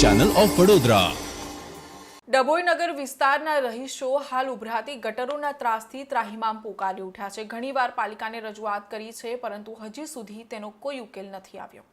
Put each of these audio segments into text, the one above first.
Channel of Vadodara Dabhoi નગર વિસ્તારના રહીશો હાલ ઉભરાતી ગટરોના ત્રાસથી ત્રાહિમામ પોકારી ઉઠ્યા છે. ઘણીવાર પાલિકાને રજૂઆત કરી છે, પરંતુ હજી સુધી તેનો કોઈ ઉકેલ નથી આવ્યો.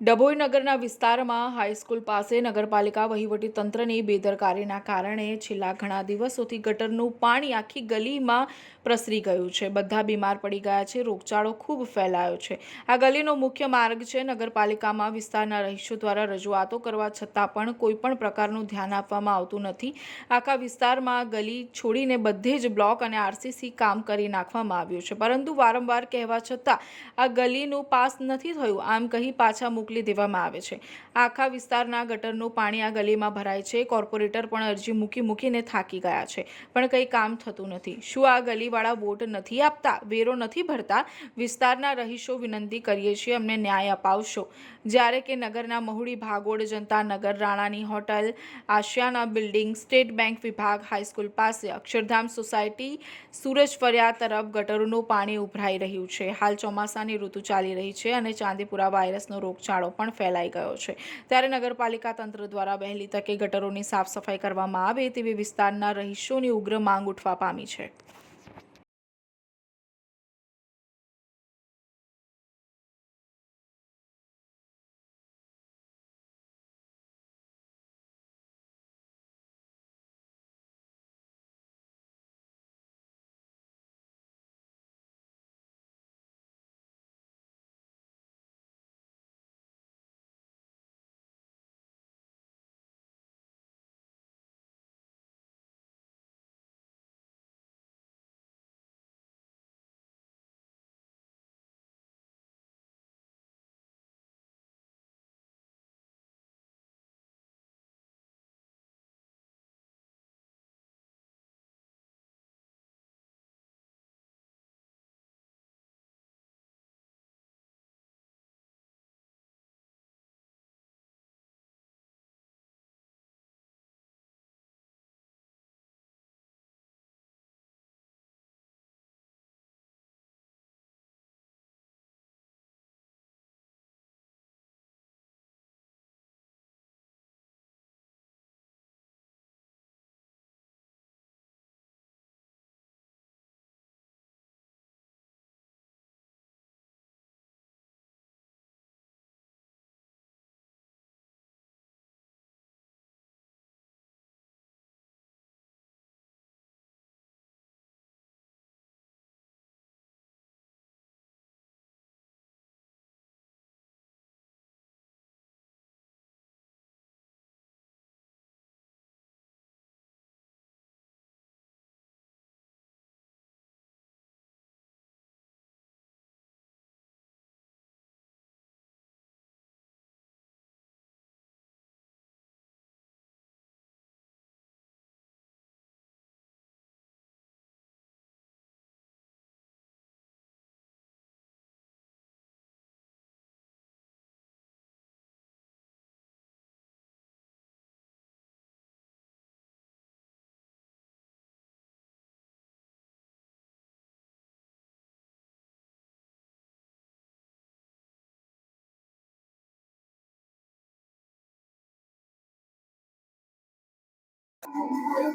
ડભોઈ નગરના વિસ્તારમાં હાઈસ્કૂલ પાસે નગરપાલિકા વહીવટી તંત્રની બેદરકારીના કારણે છેલ્લા ઘણા દિવસોથી ગટરનું પાણી આખી ગલીમાં પ્રસરી ગયું છે. બધા બીમાર પડી ગયા છે. રોગચાળો ખૂબ ફેલાયો છે. આ ગલીનો મુખ્ય માર્ગ છે. નગરપાલિકામાં વિસ્તારના રહીશો દ્વારા રજૂઆતો કરવા છતાં પણ કોઈપણ પ્રકારનું ધ્યાન આપવામાં આવતું નથી. આખા વિસ્તારમાં ગલી છોડીને બધે જ બ્લોક અને આરસીસી કામ કરી નાખવામાં આવ્યું છે. પરંતુ વારંવાર કહેવા છતાં આ ગલીનું પાસ નથી થયું. આમ કહી પાછા મોકલી દેવામાં આવે છે. આખા વિસ્તારના ગટરનું પાણી આ ગલીમાં ભરાય છે. કોર્પોરેટર પણ અરજી મૂકી મૂકીને થાકી ગયા છે. પણ કંઈ કામ થતું નથી. શું આ ગલીવાળા વોટ નથી આપતા? વેરો નથી ભરતા? વિસ્તારના રહીશો વિનંતી કરીએ છીએ, અમને ન્યાય અપાવશો. જ્યારે કે નગરના મહુડી ભાગોળ, Janata Nagar, રાણાની hotel, Ashiyana building, state bank વિભાગ, હાઈસ્કૂલ પાસે, અક્ષરધામ સોસાયટી, સૂરજ ફર્યા તરફ ગટરોનું પાણી ઉભરાઈ રહ્યું છે. હાલ ચોમાસાની ઋતુ ચાલી રહી છે અને ચાંદીપુરા વાયરસનો રોગચાળો પણ ફેલાઈ ગયો છે. ત્યારે નગરપાલિકા તંત્ર દ્વારા વહેલી તકે ગટરોની સાફ સફાઈ કરવામાં આવે તેવી વિસ્તારના રહીશોની ઉગ્ર માંગ ઉઠવા પામી છે.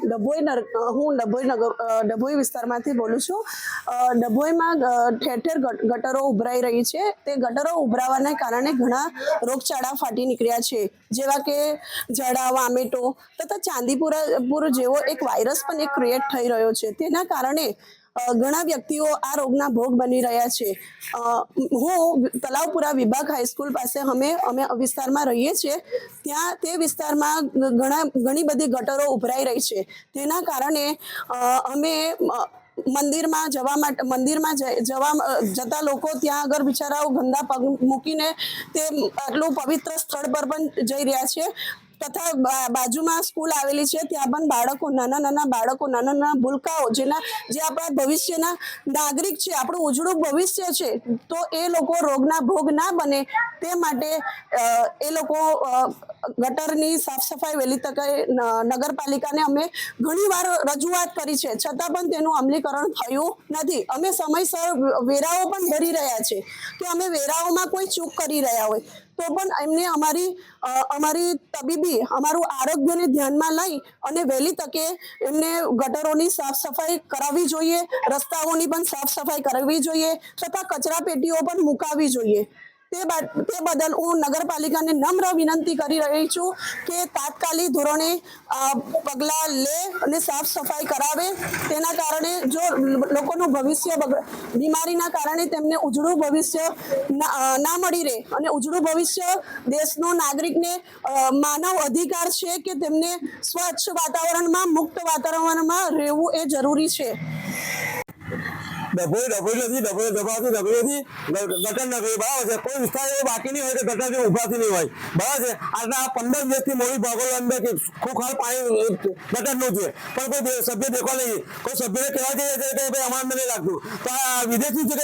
ડભોઈ હું ડભોઈ નગર ડભોઈ વિસ્તારમાંથી બોલું છું. ડભોઈમાં ઠેર ઠેર ગટ- ગટરો ઉભરાઈ રહી છે. તે ગટરો ઉભરાવાને કારણે ઘણા રોગચાળા ફાટી નીકળ્યા છે. જેવા કે જડા વામેટો તથા ચાંદીપુરા, પુર જેવો એક વાયરસ પણ એક ક્રિએટ થઈ રહ્યો છે. તેના કારણે ઘણા વ્યક્તિઓ આ રોગના ભોગ બની રહ્યા છે. હું તલાવપુરા વિભાગ હાઈસ્કૂલ પાસે અમે અમે વિસ્તારમાં રહીએ છીએ. ત્યાં તે વિસ્તારમાં ઘણા, ઘણી બધી ગટરો ઉભરાઈ રહી છે. તેના કારણે અમે મંદિરમાં જવા માટે મંદિરમાં જવા, જતા લોકો ત્યાં આગળ બિચારાઓ ગંદા પગ મૂકીને તે આટલું પવિત્ર સ્થળ પર પણ જઈ રહ્યા છે. તથા બાજુમાં સ્કૂલ આવેલી છે, ત્યાં પણ બાળકો, નાના નાના બાળકો, નાના નાના ભૂલકાઓ જેના, જે આપણા ભવિષ્યના નાગરિક છે, આપણું ઉજળું ભવિષ્ય છે, તો એ લોકો રોગના ભોગ ના બને તે માટે એ લોકો ગટરની સાફ સફાઈ વહેલી તકે નગરપાલિકાને અમે ઘણીવાર રજૂઆત કરી છે, છતાં પણ તેનું અમલીકરણ થયું નથી. અમે સમયસર વેરાઓ પણ ભરી રહ્યા છે, કે અમે વેરાઓમાં કોઈ ચૂક કરી રહ્યા હોય. તો પણ એમને અમારી અમારી તબીબી, અમારું આરોગ્યને ધ્યાનમાં લઈ અને વહેલી તકે એમને ગટરોની સાફ સફાઈ કરાવવી જોઈએ, રસ્તાઓની પણ સાફ સફાઈ કરાવવી જોઈએ, તથા કચરા પેટીઓ પણ મુકાવવી જોઈએ. તે તે બદલ હું નગરપાલિકાને નમ્ર વિનંતી કરી રહી છું કે તાત્કાલિક ધોરણે પગલાં લે અને સાફ સફાઈ કરાવે. તેના કારણે જો લોકોનું ભવિષ્ય બીમારીના કારણે તેમને ઉજળું ભવિષ્ય ના મળી રહે અને ઉજળું ભવિષ્ય દેશનો નાગરિકને માનવ અધિકાર છે કે તેમને સ્વચ્છ વાતાવરણમાં, મુક્ત વાતાવરણમાં રહેવું એ જરૂરી છે. ડભોઈ ડભોઈ નથી ડભોઈ દબાવતી ડભોઈથી ગટર નથી બરાબર છે કોઈ વિસ્તાર એવો બાકી નહીં હોય કે ગટર ઉભાથી નહીં હોય બરાબર છે આજના પંદર દિવસથી મોડી ભાગોળ અંદર કે ખોખાર પાણી ગટરનું છે પણ કોઈ સભ્ય દેખવા નહીં કોઈ સભ્યને કહેવા જઈએ છે કે ભાઈ અમારે નહીં લાગતું તો આ વિદેશની છે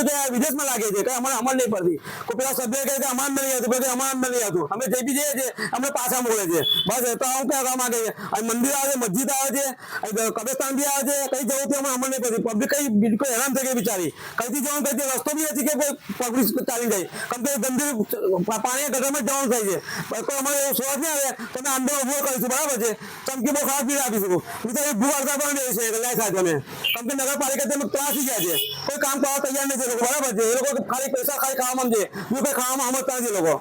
કે આ વિદેશમાં લાગે છે? કે અમારે અમલ નહીં પડતી કોઈ પેલા સભ્ય કહે કે અમારે નહીં હતું પછી અમારે નહીં હતું અમે જે બી જઈએ છીએ અમને પાછા મોકલે છે બસ તો હું કહેવા માંગે છે મંદિર આવે છે મસ્જિદ આવે છે કબ્રસ્તાન બી આવે છે કઈ જવું તે અમે અમલ નહીં પડતી પબ્લિક કઈ બિલકુલ હેરાન થઈ ગઈ બિચારી. કઈથી જવાનું કઈથી રસ્તો બી નથી કે પબ્લિક ચાલી જાય. કેમ કે ગંભીર પાણી ગટરમાં જવાનું થાય છે. કોઈ અમારે એવો સોચ નહીં આવે, તમે અંદર ઊભો કરીશું, બરાબર છે? ચમકી બહુ ખાસ બી આપીશું. બીજા ભૂ અડધા પણ બે છે લાય અમે. કેમ કે નગરપાલિકા તમે ત્રાસી ગયા છે. કોઈ કામ કરવા તૈયાર નથી બરાબર છે? એ લોકો ખાલી પૈસા ખાલી ખાવામાં છે બીજું કોઈ ખાવામાં સમજતા નથી લોકો.